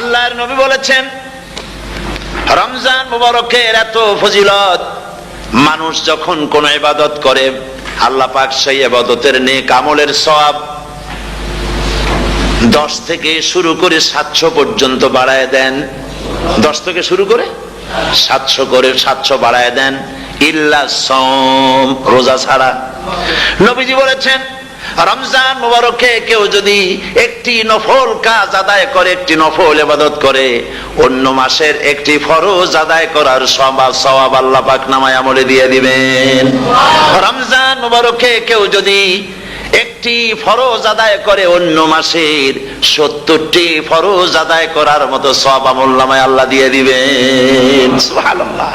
আল্লাহর নবী বলেছেন, রমজান মুবারকের এত ফজিলত, মানুষ যখন কোন ইবাদত করে, আল্লাহ পাক সেই ইবাদতের নেক আমলের সওয়াব দশ থেকে শুরু করে সাতশো পর্যন্ত বাড়ায় দেন। দশ থেকে শুরু করে সাতশো করে, সাতশো বাড়ায় দেন। ইল্লা সম রোজা ছাড়া। নবীজি বলেছেন রমজান মুবারকে কেউ যদি একটি নফল কাজ আদায় করে, একটি নফল ইবাদত করে, অন্য মাসের একটি ফরজ আদায় করার সবাব সওয়াব আল্লাহ পাক নামায় আমলে দিয়ে দিবেন। রমজান মুবারকে কেউ যদি একটি ফরজ আদায় করে, অন্য মাসের সত্তরটি ফরজ আদায় করার মতো সব আমল্লামায় আল্লাহ দিয়ে দিবেন। সুবহানাল্লাহ।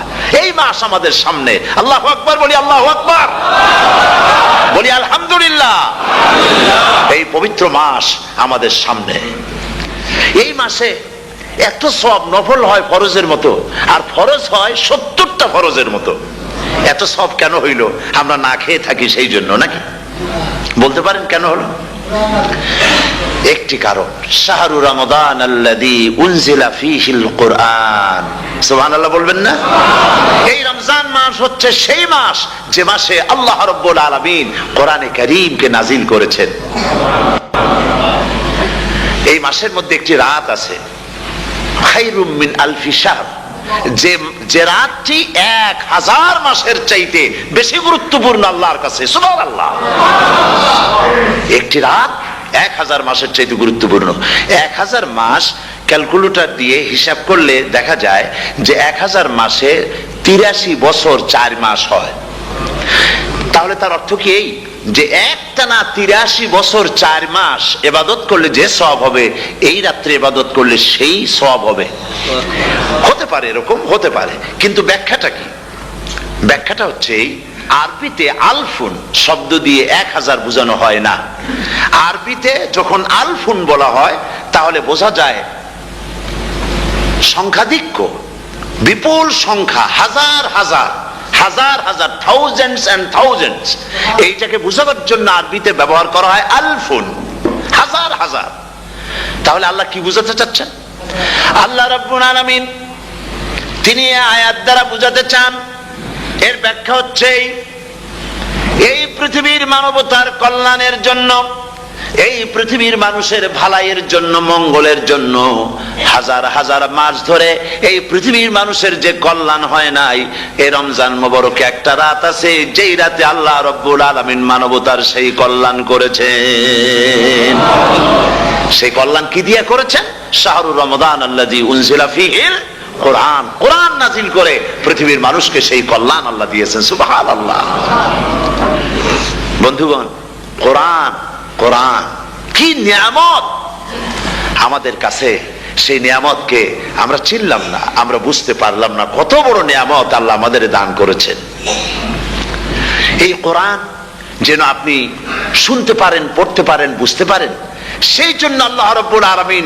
মাস আমাদের সামনে। আল্লাহ আকবার বলি, আল্লাহ আকবার। বলি, আলহামদুলিল্লাহ। এই পবিত্র মাস আমাদের সামনে। এই মাসে এত সব নফল হয় ফরজের মতো, আর ফরজ হয় সত্তরটা ফরজের মতো। এত সব কেন হইল? আমরা না খেয়ে থাকি সেই জন্য নাকি? বলতে পারেন কেন হলো? একটি কারণ। শাহরু রমদান বলবেন না? এই রমজান মাস হচ্ছে সেই মাস যে মাসে আল্লাহ রাব্বুল আলামিন কোরআনে কারীমকে নাজিল করেছেন। এই মাসের মধ্যে একটি রাত আছে। মিন আলফি শাহর। যে যে রাতটি এক হাজার মাসের চাইতে বেশি গুরুত্বপূর্ণ আল্লাহর কাছে। একটি রাত এক হাজার মাসের চাইতে গুরুত্বপূর্ণ। এক হাজার মাস ক্যালকুলেটর দিয়ে হিসাব করলে দেখা যায় যে এক হাজার মাসে তিরাশি বছর চার মাস হয়। তাহলে তার অর্থ কি এই? যে একটানা তিরাশি বছর চার মাস এবাদত করলে যে সব হবে, এই রাত্রে এবাদত করলে সেই সব হবে। হতে পারে এরকম, হতে পারে। কিন্তু ব্যাখ্যাটা কি? ব্যাখ্যাটা হচ্ছে এই আরবিতে আলফুন শব্দ দিয়ে এক হাজার বোঝানো হয় না। আরবিতে যখন আলফুন বলা হয়, তাহলে বোঝা যায় সংখ্যাধিক্য, বিপুল সংখ্যা, হাজার হাজার হাজার হাজার থাউজেন্ডস এন্ড থাউজেন্ডস এইটাকে বোঝাবার জন্য আরবিতে ব্যবহার করা হয় আলফুন, হাজার হাজার। তাহলে আল্লাহ কি বুঝাতে চাচ্ছেন? আল্লাহ রব্বুল আলামিন তিনি আয়াত দ্বারা বুঝাতে চান এর ব্যাখ্যা হচ্ছে এই, পৃথিবীর মানবতার কল্যাণের জন্য এই পৃথিবীর মানুষের ভালাইয়ের জন্য মঙ্গলের জন্য হাজার হাজার মাস ধরে এই পৃথিবীর মানুষের যে কল্যাণ হয় নাই এই রমজান মোবারকে একটা রাত আছে যেই রাতে আল্লাহ রব্বুল আলামিন মানবতার সেই কল্যাণ করেছেন। সেই কল্যাণ কি দিয়ে করেছেন? শাহরুর রমদান আল্লাজি উনজিলা ফিহিল কোরআন কোরআন নাজিল করে পৃথিবীর মানুষকে সেই কল্যাণ আল্লাহ দিয়েছেন সুবহান আল্লাহ বন্ধুগণ, কোরআন কোরআন, কি নিয়ামত? আমাদের কাছে সেই নিয়ামতকে আমরা চিনলাম না, আমরা বুঝতে পারলাম না কত বড় নিয়ামত আল্লাহ আমাদের দান করেছেন। এই কোরআন যেন আপনি শুনতে পারেন, পড়তে পারেন, বুঝতে পারেন, সেই জন্য আল্লাহ রব্বুল আলামিন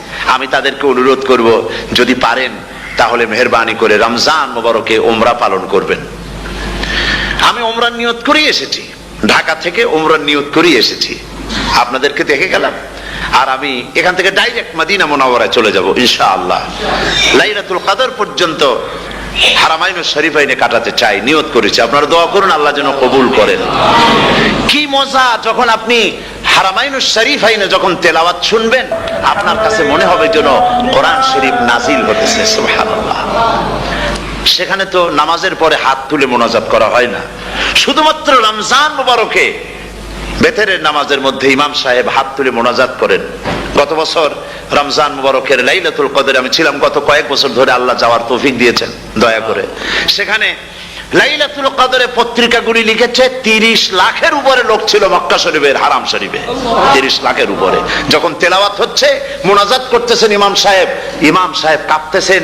আমি তাদেরকে অনুরোধ করব, যদি পারেন, তাহলে মেহরবানি করে রমজান মোবারকে ওমরা পালন করবেন। আমি ওমরার নিয়ত করেই এসেছি। ঢাকা থেকে ওমরার নিয়ত করেই এসেছি। আপনাদেরকে দেখে গেলাম। আর আমি এখান থেকে ডাইরেক্ট মদিনা মোনাওয়ারায় চলে যাব, ইনশাআল্লাহ। লাইলাতুল কাদর পর্যন্ত হারামাইন শরীফাইনে কাটাতে চাই, নিয়ত করেছি। আপনারা দোয়া করুন, আল্লাহ যেন কবুল করেন। কি মজা, যখন আপনি হারামাইন শরীফাইনে যখন তেলাওয়াত শুনবেন, আপনার কাছে মনে হবে যেন কোরআন শরীফ নাজিল হতেছে সেখানে তো নামাজের পরে হাত তুলে মোনাজাত করা হয় না। শুধুমাত্র রমজান মুবারকে বেতেরের নামাজের মধ্যে ইমাম সাহেব হাত তুলে মোনাজাত করেন। গত বছর রমজান মুবারকের লাইলাতুল কদরে আমি ছিলাম, গত কয়েক বছর ধরে আল্লাহ যাওয়ার তৌফিক দিয়েছেন, দয়া করে। সেখানে লাইলাতুল কদরে পত্রিকাগুলি লিখেছে তিরিশ লাখের উপরে লোক ছিল মক্কা শরীফের হারাম শরীফে। তিরিশ লাখের উপরে। যখন তেলাওয়াত হচ্ছে মোনাজাত করতেছেন ইমাম সাহেব ইমাম সাহেব কাঁপতেছেন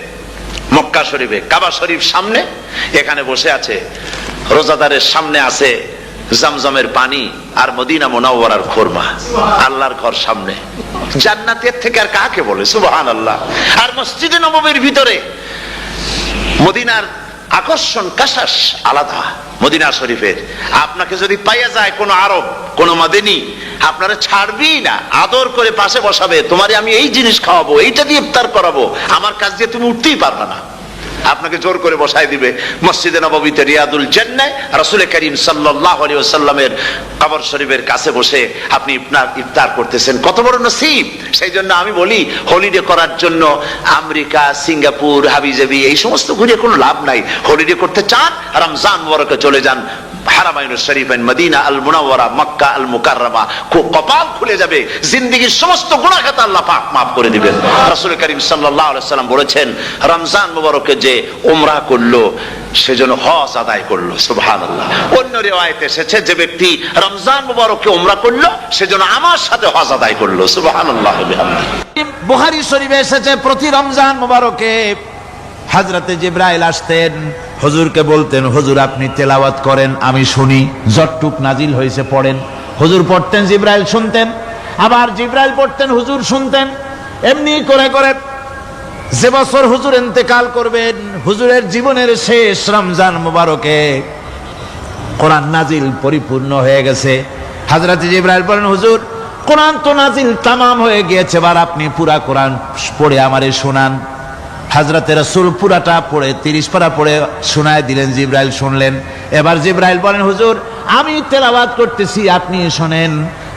মক্কা শরীফে, কাবা শরীফ সামনে, এখানে বসে আছে, রোজাদারের সামনে আছে জামজামের পানি আর মদিনা মোনাওয়ার খোরমা, আল্লাহর ঘর সামনে। জান্নাতের থেকে আর কাকে বলে? সুবাহ আল্লাহ আর মসজিদে নবমীর ভিতরে মদিনার আকর্ষণ কাশাস আলাদা মদিনা শরীফের। আপনাকে যদি পাইয়া যায় কোনো আরব, কোনো মাদিনী, আপনারা ছাড়বি না। আদর করে পাশে বসাবে, তোমারে আমি এই জিনিস খাওয়াবো, এইটা দিয়ে ইফতার করাবো। আমার কাজ দিয়ে তুমি উঠতেই পারবে না। আপনাকে জোর করে বসাই দিবে। মসজিদে নবীতে রিয়াদুল জেন্নায় রসুল করিম সাল্লাহ আলাইহি ওয়াসাল্লামের কবর শরীফের কাছে বসে আপনি ইফতার ইফতার করতেছেন। কত বড় নসিব! সেই জন্য আমি বলি হলিডে করার জন্য আমেরিকা, সিঙ্গাপুর, হাবিজাবি, এই সমস্ত ঘুরে কোনো লাভ নাই। হলিডে করতে চান, রমজান বরকে চলে যান। হজ আদায় করল অন্য এসেছে, যে ব্যক্তি রমজান করল সেজন্য আমার সাথে হজ আদায় করল এসেছে, প্রতি রমজান মোবারকে হাজরাতে জিব্রাইল আসতেন, হুজুরকে বলতেন, হুজুর, আপনি তেলাওয়াত করেন, আমি শুনি। জটটুক নাজিল হয়েছে পড়েন। হুজুর পড়তেন, জিব্রাইল শুনতেন। আবার জিব্রাইল পড়তেন, হুজুর শুনতেন। এমনি করে করে যে বছর হুজুর ইন্তেকাল করবেন, হুজুরের জীবনের শেষ রমজান মোবারকে কোরআন নাজিল পরিপূর্ণ হয়ে গেছে। হাজরাতে জিব্রাইল বলেন, হুজুর, কোরআন তো নাজিল তামাম হয়ে গিয়েছে, এবার আপনি পুরা কোরআন পড়ে আমারে শোনান। হাজরাতে রসুল পুরাটা পড়ে, তিরিশ পারা পড়ে শোনায় দিলেন, জিব্রাইল শুনলেন। এবার জিব্রাইল বলেন, হুজুর, আমি তেলাবাদ করতেছি, আপনি শোনেন।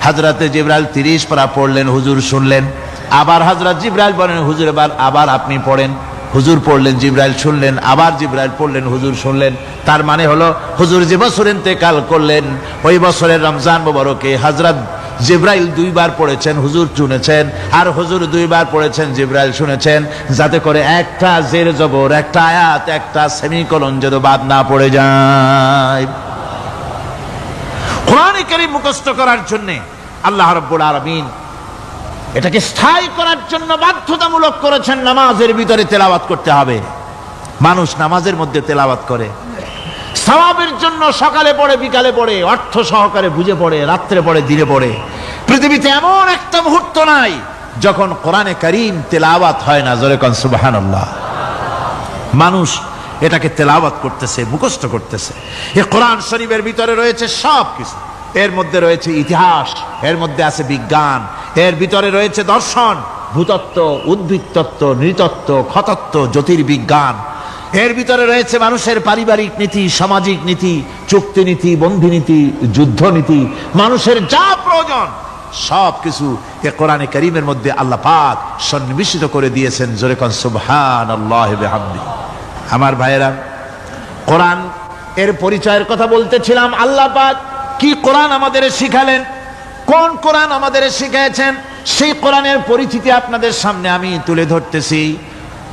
হাজরাতে জিব্রাইল তিরিশ পারা পড়লেন, হুজুর শুনলেন। আবার হাজরাত জিব্রাইল বলেন, হুজুর, এবার আবার আপনি পড়েন। হুজুর পড়লেন, জিব্রাইল শুনলেন। আবার জিব্রাইল পড়লেন, হুজুর শুনলেন। তার মানে হলো, হুজুর যে বছর ইন্তেকাল করলেন, ওই বছরের রমজান মোবারকে হাজরাত জিব্রাইল দুইবার পড়েছেন, হুজুর শুনেছেন, আর হুজুর দুইবার পড়েছেন, জিব্রাইল শুনেছেন, যাতে করে একটা জের জবর, একটা আয়াত, একটা সেমিকলন যেন বাদ না পড়ে যায়। কোরআন কারীম মুখস্থ করার জন্য আল্লাহ রাব্বুল আলামিন এটাকে স্থায়ী করার জন্য বাধ্যতামূলক করেছেন, নামাজের ভিতরে তেলাওয়াত করতে হবে। মানুষ নামাজের মধ্যে তেলাওয়াত করে। সওয়াবের জন্য সকালে পড়ে, বিকালে পড়ে, অর্থ সহকারে বুঝে পড়ে, রাত্রে পড়ে, দিনে পড়ে। পৃথিবীতে এমন একটা মুহূর্ত নাই যখন কোরআনে করিম তেলাওয়াত হয় না, জোরে কন সুবহানাল্লাহ। মানুষ এটাকে তেলাওয়াত করতেছে, মুখস্থ করতেছে। এ কোরআন শরীফের ভিতরে রয়েছে সব কিছু এর মধ্যে রয়েছে ইতিহাস, এর মধ্যে আছে বিজ্ঞান, এর ভিতরে রয়েছে দর্শন, ভূতত্ত্ব উদ্ভিদ তত্ত্ব নৃতত্ত্ব খতত্ত্ব জ্যোতির্বিজ্ঞান এর ভিতরে রয়েছে মানুষের পারিবারিক নীতি, সামাজিক নীতি, চুক্তি নীতি, বন্ধি নীতি, যুদ্ধ নীতি, মানুষের যা প্রয়োজন সব কিছু এ কোরআনে করিমের মধ্যে আল্লাহ পাক সন্নিবেশিত করে দিয়েছেন। জোরে কন সুবহান আল্লাহ আমার ভাইয়েরা, কোরআন এর পরিচয়ের কথা বলতেছিলাম, আল্লাহ পাক কি কোরআন আমাদের শিখালেন, কোন কোরআন আমাদের শিখিয়েছেন, সেই কোরআনের পরিচিতি আপনাদের সামনে আমি তুলে ধরতেছি।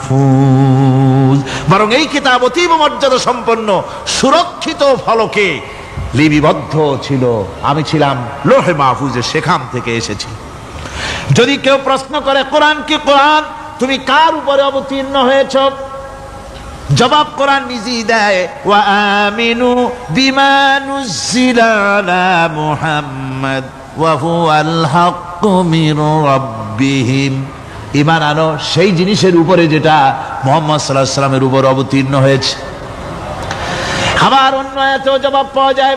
মাহফুজ। বরং এই কিতাব অতীব মর্যাদা সম্পন্ন, সুরক্ষিত ফলকে লিপিবদ্ধ ছিল। আমি ছিলাম লোহে মাহফুজে সেখান থেকে এসেছি। যদি কেউ প্রশ্ন করে, কোরআন কি কোরআন? তুমি কার উপরে অবতীর্ণ হয়েছ? জবাব কোরআন নিজেই দেয়, ওয়া আমিনু বিমা নুজ্জিলা আলা মুহাম্মদ, ওয়া হুয়াল হাক্কু মির রাব্বিহিম। ঈমান আনো সেই জিনিসের উপরে যেটা মোহাম্মদ সাল্লাহ সাল্লামের উপর অবতীর্ণ হয়েছে। আবার অন্য এত জবাব পাওয়া যায়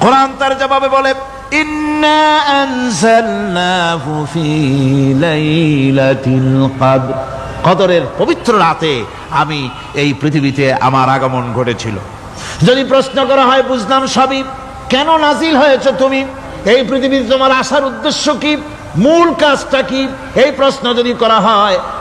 কোরআন তার জবাবে বলে, ইন্না কদরের পবিত্র রাতে আমি এই পৃথিবীতে আমার আগমন ঘটেছিল। যদি প্রশ্ন করা হয়, বুঝলাম সবই। কেন নাজিল হয়েছে তুমি? এই পৃথিবীতে তোমার আসার উদ্দেশ্য কি? মূল কাজটা কি? এই প্রশ্ন যদি করা হয়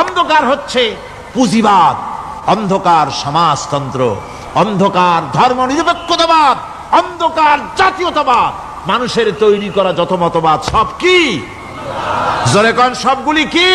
অন্ধকার হচ্ছে পুঁজিবাদ, অন্ধকার সমাজতন্ত্র, অন্ধকার ধর্ম নিরপেক্ষতাবাদ, অন্ধকার জাতীয়তাবাদ। মানুষের তৈরি করা যত মতবাদ, সব কি? জোরে সবগুলি কি?